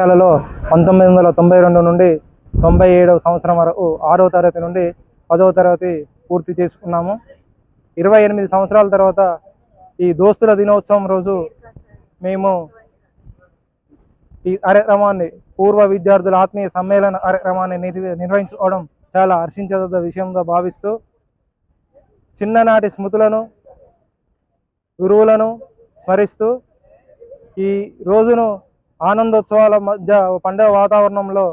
పాఠశాలలో పంతొమ్మిది వందల తొంభై రెండు నుండి తొంభై ఏడవ సంవత్సరం వరకు ఆరవ తరగతి నుండి పదవ తరగతి పూర్తి చేసుకున్నాము. ఇరవై ఎనిమిది సంవత్సరాల తర్వాత ఈ దోస్తుల దినోత్సవం రోజు మేము ఈ కార్యక్రమాన్ని పూర్వ విద్యార్థుల ఆత్మీయ సమ్మేళన కార్యక్రమాన్ని నిర్వహించుకోవడం చాలా హర్షించదగ్గ విషయంగా భావిస్తూ చిన్ననాటి స్మృతులను గురువులను స్మరిస్తూ ఈ రోజును ఆనందోత్సవాల మధ్య పండగ పండుగ వాతావరణంలో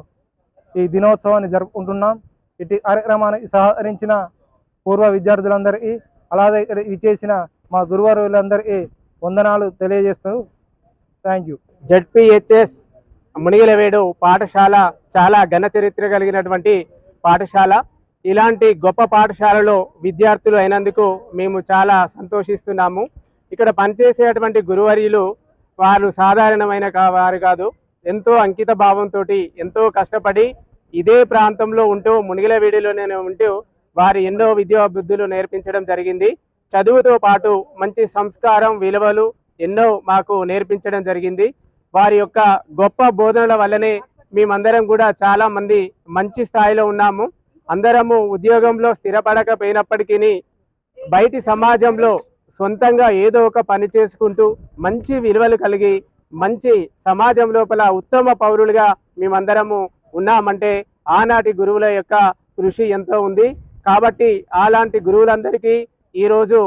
ఈ దినోత్సవాన్ని జరుపుకుంటున్నాం. ఇటు కార్యక్రమానికి సహకరించిన పూర్వ విద్యార్థులందరికీ అలాగే ఇక్కడ ఇచ్చేసిన మా గురువారులందరికీ వందనాలు తెలియజేస్తూ థ్యాంక్ యూ. జడ్పిహెచ్ఎస్ మునిగిలవేడు పాఠశాల చాలా ఘన చరిత్ర కలిగినటువంటి పాఠశాల. ఇలాంటి గొప్ప పాఠశాలలో విద్యార్థులు అయినందుకు మేము చాలా సంతోషిస్తున్నాము. ఇక్కడ పనిచేసేటువంటి గురువర్యులు వారు సాధారణమైన కా- వారు కాదు. ఎంతో అంకిత భావంతో ఎంతో కష్టపడి ఇదే ప్రాంతంలో ఉంటూ మునిగిలవేడిలోనే ఉంటూ వారు ఎన్నో విద్యాబుద్ధులు నేర్పించడం జరిగింది. చదువుతో పాటు మంచి సంస్కారం విలువలు ఎన్నో మాకు నేర్పించడం జరిగింది. వారి యొక్క గొప్ప బోధనల వల్లనే మేమందరం కూడా చాలా మంది మంచి స్థాయిలో ఉన్నాము. అందరము ఉద్యోగంలో స్థిరపడకపోయినప్పటికీ బయటి సమాజంలో సొంతంగా ఏదో ఒక పని చేసుకుంటూ మంచి విలువలు కలిగి మంచి సమాజం లోపల ఉత్తమ పౌరులుగా మేమందరము ఉన్నామంటే ఆనాటి గురువుల యొక్క కృషి ఎంతో ఉంది. కాబట్టి అలాంటి గురువులందరికీ ఈరోజు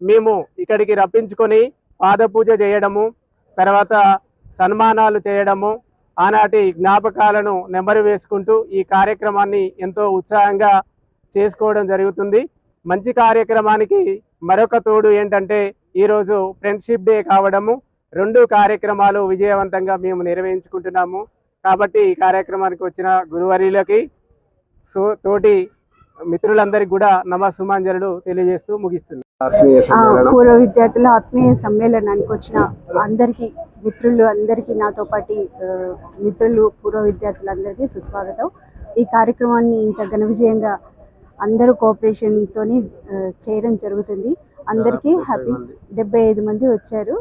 మేము ఇక్కడికి రప్పించుకొని పాదపూజ చేయడము తర్వాత సన్మానాలు చేయడము ఆనాటి జ్ఞాపకాలను నెమరు వేసుకుంటూ ఈ కార్యక్రమాన్ని ఎంతో ఉత్సాహంగా చేసుకోవడం జరుగుతుంది. మంచి కార్యక్రమానికి మరొక తోడు ఏంటంటే ఈరోజు ఫ్రెండ్షిప్ డే కావడము రెండు కార్యక్రమాలు విజయవంతంగా మేము నిర్వహించుకుంటున్నాము. కాబట్టి ఈ కార్యక్రమానికి వచ్చిన గురువర్యులకి సో తోటి మిత్రులందరికీ కూడా నమస్సుమాంజలు తెలియజేస్తూ సమ్మేళనం. పూర్వ విద్యార్థుల ఆత్మీయ సమ్మేళనానికి వచ్చిన అందరికీ మిత్రులు అందరికీ నాతో పాటి మిత్రులు పూర్వ విద్యార్థులందరికీ సుస్వాగతం. ఈ కార్యక్రమాన్ని ఇంత ఘన విజయంగా అందరూ కోఆపరేషన్తో చేయడం జరుగుతుంది. అందరికీ హ్యాపీ డెబ్బై ఐదు మంది వచ్చారు.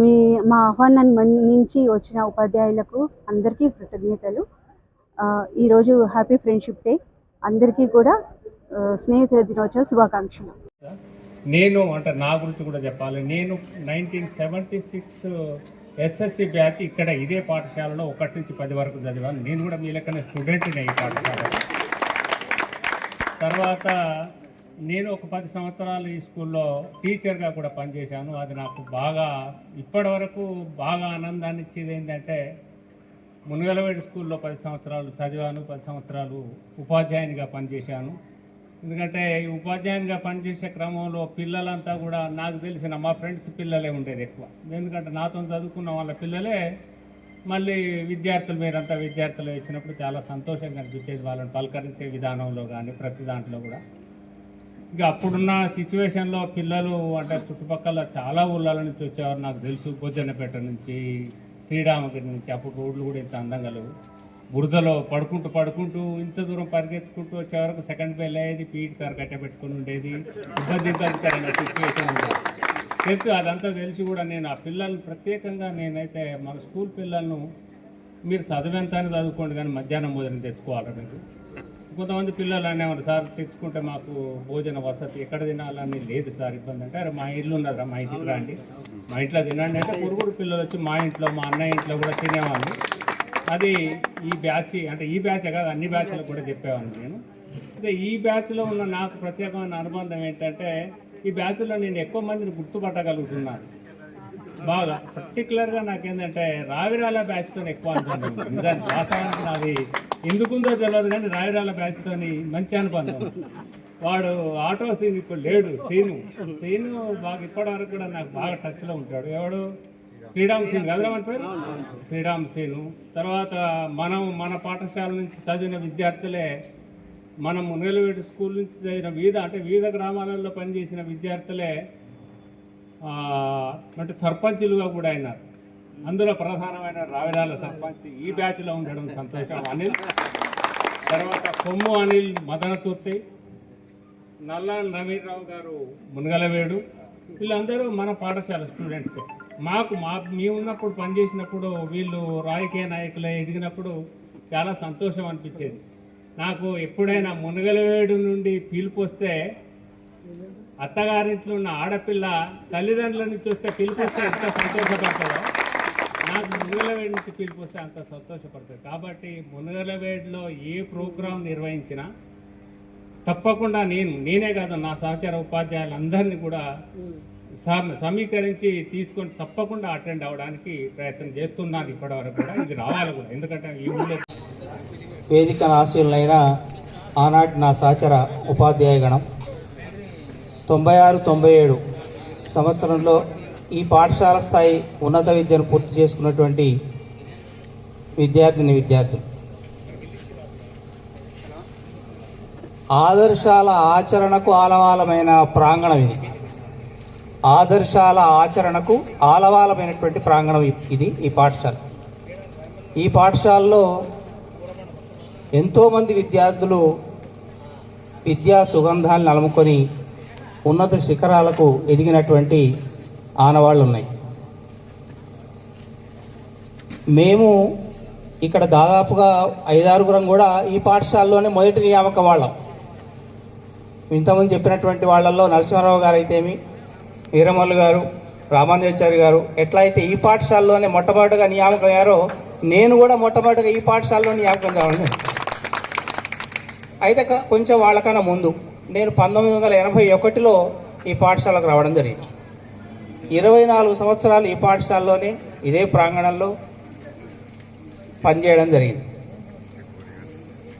మీ మా ఆహ్వానం నుంచి వచ్చిన ఉపాధ్యాయులకు అందరికీ కృతజ్ఞతలు. ఈరోజు హ్యాపీ ఫ్రెండ్షిప్ డే అందరికీ కూడా స్నేహితుల దినోత్సవ శుభాకాంక్షలు. నేను అంటే నా గురించి కూడా చెప్పాలి. నేను nineteen seventy six SSC batch ఇక్కడ ఇదే పాఠశాలలో ఒకటి నుంచి పది వరకు చదివాను. నేను కూడా మీ లెక్కనే స్టూడెంట్ని ఈ పాఠశాల తర్వాత నేను ఒక పది సంవత్సరాలు ఈ స్కూల్లో టీచర్గా కూడా పనిచేశాను. అది నాకు బాగా ఇప్పటి వరకు బాగా ఆనందాన్ని ఇచ్చేది ఏంటంటే మునగలవేడి స్కూల్లో పది సంవత్సరాలు చదివాను పది సంవత్సరాలు ఉపాధ్యాయునిగా పనిచేశాను. ఎందుకంటే ఈ ఉపాధ్యాయునిగా పనిచేసే క్రమంలో పిల్లలంతా కూడా నాకు తెలిసిన మా ఫ్రెండ్స్ పిల్లలే ఉండేది ఎక్కువ. ఎందుకంటే నాతో చదువుకున్న వాళ్ళ పిల్లలే మళ్ళీ విద్యార్థులు మీరంతా విద్యార్థులు ఇచ్చినప్పుడు చాలా సంతోషంగా అనిపించేది వాళ్ళని పలకరించే విధానంలో కానీ ప్రతి దాంట్లో కూడా. ఇక అప్పుడున్న సిచ్యువేషన్లో పిల్లలు అంటే చుట్టుపక్కల చాలా ఊళ్ళ నుంచి వచ్చేవారు. నాకు తెలుసు భోజనపేట నుంచి శ్రీరామగిరి నుంచి అప్పుడు రోడ్లు కూడా ఇంత అందంగా లేవు. బురదలో పడుకుంటూ పడుకుంటూ ఇంత దూరం పరిగెత్తుకుంటూ వచ్చే వరకు సెకండ్ బెల్ అయ్యేది పీటీ సార్ కట్టబెట్టుకుని ఉండేది. ఇబ్బందికరమైన సిచ్యువేషన్ ఉండేది. చెప్పి అదంతా తెలిసి కూడా నేను ఆ పిల్లల్ని ప్రత్యేకంగా నేనైతే మన స్కూల్ పిల్లలను మీరు చదివేంత అని చదువుకోండి కానీ మధ్యాహ్నం భోజనం తెచ్చుకోవాలి మీరు కొంతమంది పిల్లలు అనేవారు సార్ తెచ్చుకుంటే మాకు భోజన వసతి ఎక్కడ తినాలని లేదు సార్ ఇబ్బంది. అంటే అరే మా ఇల్లు ఉన్నారా మా ఇంటికి రండి మా ఇంట్లో తినండి. అంటే పురుగుడు పిల్లలు వచ్చి మా ఇంట్లో మా అన్నయ్య ఇంట్లో కూడా తినేవాళ్ళు. అది ఈ బ్యాచ్ అంటే ఈ బ్యాచ్ కాదు అన్ని బ్యాచ్లకు కూడా చెప్పేవాడిని నేను. అయితే ఈ బ్యాచ్లో ఉన్న నాకు ప్రత్యేకమైన అనుబంధం ఏంటంటే ఈ బ్యాచ్లో నేను ఎక్కువ మందిని గుర్తుపట్టగలుగుతున్నాను. బాగా పర్టికులర్గా నాకేంటంటే రావిరాల బ్యాచ్తో ఎక్కువ అనుబంధం నిజానికి వాస్తవానికి నాది ఎందుకుందో తెలియదు కానీ రావిరాల బ్యాచ్తో మంచి అనుబంధం వాడు ఆటో సీన్ ఇప్పుడు లేడు సీను. సీను బాగా ఇప్పటి వరకు కూడా నాకు బాగా టచ్లో ఉంటాడు. ఎవడు? శ్రీరామ్ సీన్. కదరామంటారు పేరు? శ్రీరామ్ సీను. తర్వాత మనం మన పాఠశాల నుంచి చదివిన విద్యార్థులే మనం మునగలవేటి స్కూల్ నుంచి చదివిన వివిధ అంటే వివిధ గ్రామాలలో పనిచేసిన విద్యార్థులే అంటే సర్పంచులుగా కూడా అయినారు. అందులో ప్రధానమైన రావిరాల సర్పంచ్ ఈ బ్యాచ్లో ఉండడం సంతోషం. అనిల్ తర్వాత కొమ్ము అనిల్ మదనతుర్తి నల్ల నవీన్రావు గారు మునగలవేడు వీళ్ళందరూ మన పాఠశాల స్టూడెంట్సే. మాకు మా మేము ఉన్నప్పుడు పనిచేసినప్పుడు వీళ్ళు రాజకీయ నాయకులు ఎదిగినప్పుడు చాలా సంతోషం అనిపించేది. నాకు ఎప్పుడైనా మునగలవేడు నుండి పిలుపు వస్తే అత్తగారింట్లో ఉన్న ఆడపిల్ల తల్లిదండ్రుల నుంచి పిలుపు వస్తే ఎంత సంతోషపడతారో నాకు మునగలవేడి నుంచి పిలుపు వస్తే అంత సంతోషపడుతుంది కాబట్టి మునగలవేడిలో ఏ ప్రోగ్రాం నిర్వహించినా తప్పకుండా నేను నేనే కాదు నా సహచార ఉపాధ్యాయులందరినీ కూడా సమ- సమీకరించి తీసుకొని తప్పకుండా అటెండ్ అవ్వడానికి ప్రయత్నం చేస్తున్నాను ఇప్పటివరకు కూడా. ఇది రావాలి కూడా. ఎందుకంటే ఈ ఊళ్ళో వేదిక ఆశీనులైన ఆనాటి నా సహచర ఉపాధ్యాయగణం తొంభై ఆరు తొంభై ఏడు సంవత్సరంలో ఈ పాఠశాల స్థాయి ఉన్నత విద్యను పూర్తి చేసుకున్నటువంటి విద్యార్థిని విద్యార్థులు. ఆదర్శాల ఆచరణకు ఆలవాలమైన ప్రాంగణం ఇది. ఆదర్శాల ఆచరణకు ఆలవాలమైనటువంటి ప్రాంగణం ఇది ఈ పాఠశాల. ఈ పాఠశాలలో ఎంతోమంది విద్యార్థులు విద్యా సుగంధాలను అలుముకొని ఉన్నత శిఖరాలకు ఎదిగినటువంటి ఆనవాళ్ళు ఉన్నాయి మేము ఇక్కడ దాదాపుగా ఐదారుగురం కూడా ఈ పాఠశాలలోనే మొదటి నియామక వాళ్ళం. ఇంతకుముందు చెప్పినటువంటి వాళ్ళల్లో నరసింహారావు గారు అయితేమి వీరమల్లు గారు రామానుజాచారి గారు ఎట్లా అయితే ఈ పాఠశాలలోనే మొట్టమొదటిగా నియామకం అయ్యారో నేను కూడా మొట్టమొదటిగా ఈ పాఠశాలలో నియామకం కావాలని అయితే క- కొంచెం వాళ్ళకన్నా ముందు. నేను పంతొమ్మిది వందల ఎనభై ఒకటిలో ఈ పాఠశాలకు రావడం జరిగింది. ఇరవై నాలుగు సంవత్సరాలు ఈ పాఠశాలలోనే ఇదే ప్రాంగణంలో పనిచేయడం జరిగింది.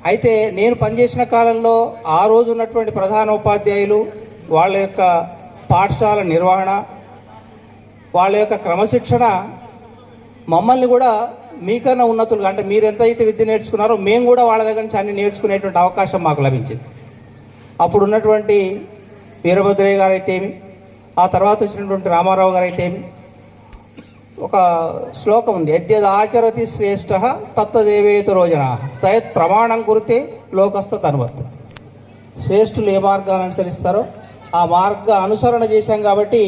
అయితే నేను పనిచేసిన కాలంలో ఆ రోజు ఉన్నటువంటి ప్రధాన ఉపాధ్యాయులు వాళ్ళ యొక్క పాఠశాల నిర్వహణ వాళ్ళ యొక్క క్రమశిక్షణ మమ్మల్ని కూడా మీకన్నా ఉన్నతులుగా అంటే మీరు ఎంత అయితే విద్య నేర్చుకున్నారో మేము కూడా వాళ్ళ దగ్గర నుంచి అన్ని నేర్చుకునేటువంటి అవకాశం మాకు లభించింది. అప్పుడు ఉన్నటువంటి వీరభద్రయ్య గారు అయితేమి ఆ తర్వాత వచ్చినటువంటి రామారావు గారు అయితేమి ఒక శ్లోకం ఉంది. యద్యద్ ఆచరతి శ్రేష్ఠ తత్తదేవేత రోజన. సయత్ ప్రమాణం కురితే లోకస్థ తనువర్త. శ్రేష్ఠులు ఏ మార్గాన్ని అనుసరిస్తారో ఆ మార్గ అనుసరణ చేశాం కాబట్టి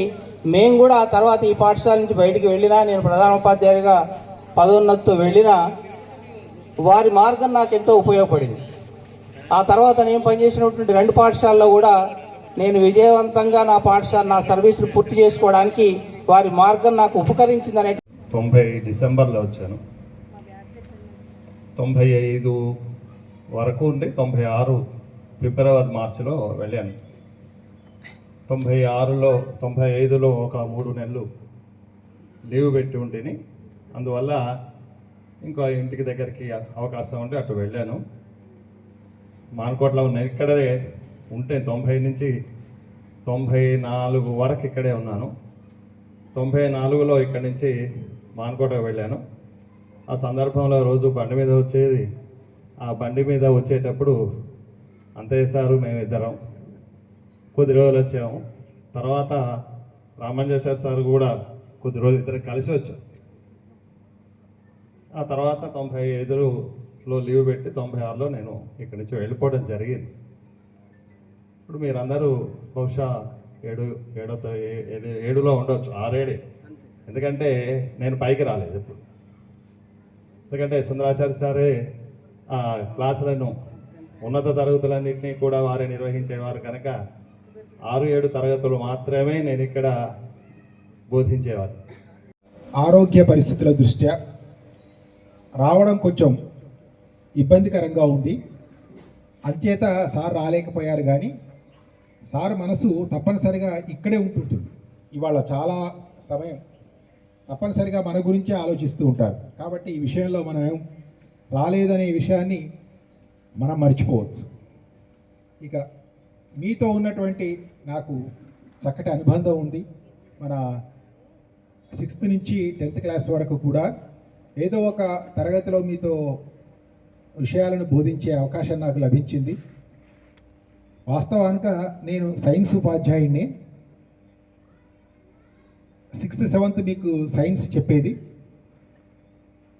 మేము కూడా ఆ తర్వాత ఈ పాఠశాల నుంచి బయటికి వెళ్ళినా నేను ప్రధాన ఉపాధ్యాయుడిగా పదోన్నతితో వెళ్ళిన వారి మార్గం నాకు ఎంతో ఉపయోగపడింది. ఆ తర్వాత నేను పనిచేసినటువంటి రెండు పాఠశాలలో కూడా నేను విజయవంతంగా నా పాఠశాల నా సర్వీస్ను పూర్తి చేసుకోవడానికి వారి మార్గం నాకు ఉపకరించిందనే తొంభై డిసెంబర్లో వచ్చాను. తొంభై ఐదు వరకు ఉండి తొంభై ఆరు ఫిబ్రవరి మార్చిలో వెళ్ళాను. తొంభై ఆరులో తొంభై ఐదులో ఒక మూడు నెలలు లీవ్ పెట్టి ఉండిని అందువల్ల ఇంకో ఇంటికి దగ్గరికి అవకాశం ఉంటే అటు వెళ్ళాను. మాన్కోట్లో ఉన్నాను ఇక్కడే ఉంటే తొంభై నుంచి తొంభై నాలుగు వరకు ఇక్కడే ఉన్నాను. తొంభై నాలుగులో ఇక్కడి నుంచి మానకోటకు వెళ్ళాను. ఆ సందర్భంలో రోజు బండి మీద వచ్చేది. ఆ బండి మీద వచ్చేటప్పుడు అంతయ్య సారు మేమిద్దరం కొద్ది రోజులు వచ్చాము. తర్వాత రామంజాచారి సార్ కూడా కొద్ది రోజులు ఇద్దరు కలిసి వచ్చాం. ఆ తర్వాత తొంభై ఐదులో లీవ్ పెట్టి తొంభై ఆరులో నేను ఇక్కడి నుంచి వెళ్ళిపోవడం జరిగింది. ఇప్పుడు మీరందరూ బహుశా ఏడు ఏడో త- ఏ- ఏడు- ఏడులో ఉండొచ్చు ఆరేడే. ఎందుకంటే నేను పైకి రాలేదు ఇప్పుడు ఎందుకంటే సుందరాచార్య సారే ఆ క్లాసులను ఉన్నత తరగతులన్నింటినీ కూడా వారే నిర్వహించేవారు కనుక ఆరు ఏడు తరగతులు మాత్రమే నేను ఇక్కడ బోధించేవారు ఆరోగ్య పరిస్థితుల దృష్ట్యా రావడం కొంచెం ఇబ్బందికరంగా ఉంది. అంచేత సార్ రాలేకపోయారు కానీ సార్ మనసు తప్పనిసరిగా ఇక్కడే ఉంటుంటుంది. ఇవాళ చాలా సమయం తప్పనిసరిగా మన గురించే ఆలోచిస్తూ ఉంటారు. కాబట్టి ఈ విషయంలో మనం ఏం రాలేదనే విషయాన్ని మనం మర్చిపోవచ్చు. ఇక మీతో ఉన్నటువంటి నాకు చక్కటి అనుబంధం ఉంది. మన సిక్స్త్ నుంచి టెన్త్ క్లాస్ వరకు కూడా ఏదో ఒక తరగతిలో మీతో విషయాలను బోధించే అవకాశం నాకు లభించింది. వాస్తవానికి నేను సైన్స్ ఉపాధ్యాయుడిని సిక్స్త్ సెవెంత్ మీకు సైన్స్ చెప్పేది.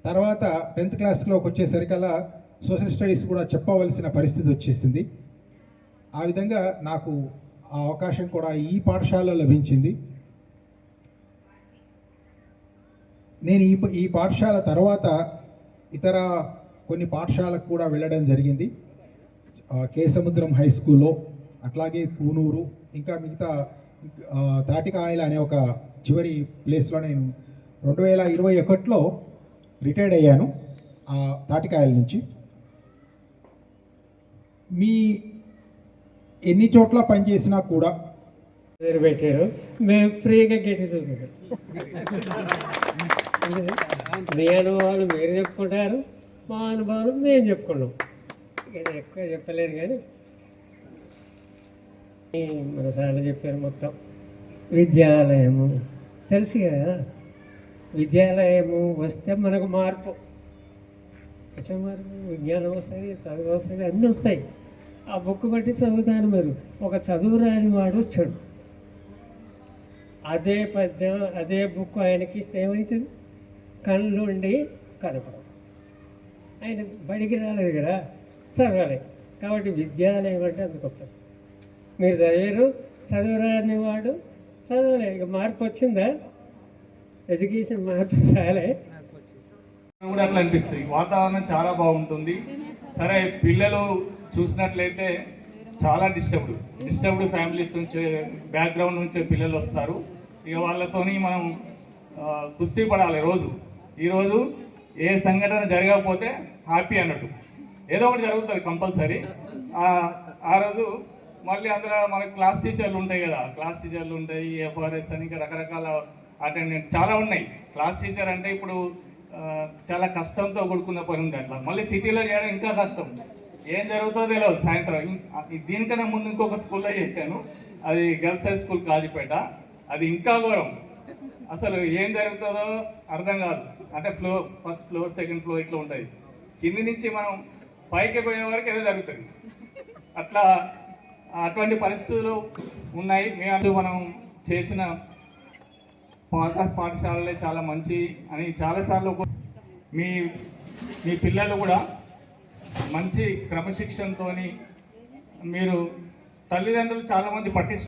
తర్వాత టెన్త్ క్లాస్లోకి వచ్చేసరికల్లా సోషల్ స్టడీస్ కూడా చెప్పవలసిన పరిస్థితి వచ్చేసింది. ఆ విధంగా నాకు ఆ అవకాశం కూడా ఈ పాఠశాలలో లభించింది. నేను ఈ ఈ పాఠశాల తర్వాత ఇతర కొన్ని పాఠశాలకు కూడా వెళ్ళడం జరిగింది. కేసముద్రం హై స్కూల్లో అట్లాగే కూనూరు ఇంకా మిగతా తాటికాయల అనే ఒక చివరి ప్లేస్లో నేను రెండు వేల ఇరవై ఒకటిలో రిటైర్డ్ అయ్యాను ఆ తాటికాయల నుంచి. మీ ఎన్ని చోట్ల పనిచేసినా కూడా పెట్టారు. మేము ఫ్రీగా గెట్ మీ అనుభవాలు మీరు చెప్పుకుంటారు మా అనుభవాలు మేము చెప్పుకున్నాం ఇక ఎక్కువ చెప్పలేరు కానీ ఈ మన సార్లు చెప్పారు మొత్తం. విద్యాలయము. తెలుసు కదా? విద్యాలయము వస్తే మనకు మార్పు. ఎట్లా మార్పు? విజ్ఞానం వస్తుంది చదువు వస్తుంది అన్నీ వస్తాయి. ఆ బుక్ బట్టి చదువుతాను మీరు. ఒక చదువు రాని వాడు వచ్చాడు. అదే పద్యం అదే బుక్ ఆయనకి ఇస్తే ఏమవుతుంది కళ్ళుండి కనపడం ఆయన బడికి రాలేదు కదా చదవాలి. కాబట్టి విద్యాలయం అంటే అంత గొప్ప. మీరు చదివారు చదువు వాడు చదవలే. ఇక మార్పు వచ్చిందా? ఎడ్యుకేషన్ మార్పు రాలే. కూడా అట్లా అనిపిస్తుంది. వాతావరణం చాలా బాగుంటుంది. సరే పిల్లలు చూసినట్లయితే చాలా డిస్టర్బ్డ్. డిస్టర్బ్డ్ ఫ్యామిలీస్ నుంచి బ్యాక్గ్రౌండ్ నుంచి పిల్లలు వస్తారు. ఇక వాళ్ళతోని మనం కుస్తీ పడాలి రోజు. ఈరోజు ఏ సంఘటన జరగకపోతే హ్యాపీ అన్నట్టు. ఏదో ఒకటి జరుగుతుంది కంపల్సరీ. ఆ రోజు మళ్ళీ అందులో మనకు క్లాస్ టీచర్లు ఉంటాయి కదా. క్లాస్ టీచర్లు ఉంటాయి ఎఫ్ఆర్ఎస్ అని ఇంకా రకరకాల అటెండెంట్స్ చాలా ఉన్నాయి. క్లాస్ టీచర్ అంటే ఇప్పుడు చాలా కష్టంతో కూడుకున్న పని ఉంది అట్లా. మళ్ళీ సిటీలో చేయడం ఇంకా కష్టం. ఏం జరుగుతుందో తెలియదు సాయంత్రం. దీనికన్నా ముందు ఇంకొక స్కూల్లో చేశాను. అది గర్ల్స్ హై స్కూల్ కాజీపేట. అది ఇంకా ఘోరం. అసలు ఏం జరుగుతుందో అర్థం కాదు. అంటే floor first floor second floor ఇట్లా ఉంటుంది కింది నుంచి మనం పైకి పోయే వరకు ఏదో జరుగుతుంది. అట్లా అటువంటి పరిస్థితులు ఉన్నాయి. మేము మనం చేసిన పాత పాఠశాలలే చాలా మంచి అని చాలాసార్లు మీ మీ పిల్లలు కూడా మంచి క్రమశిక్షణతోని మీరు తల్లిదండ్రులు చాలామంది పట్టించు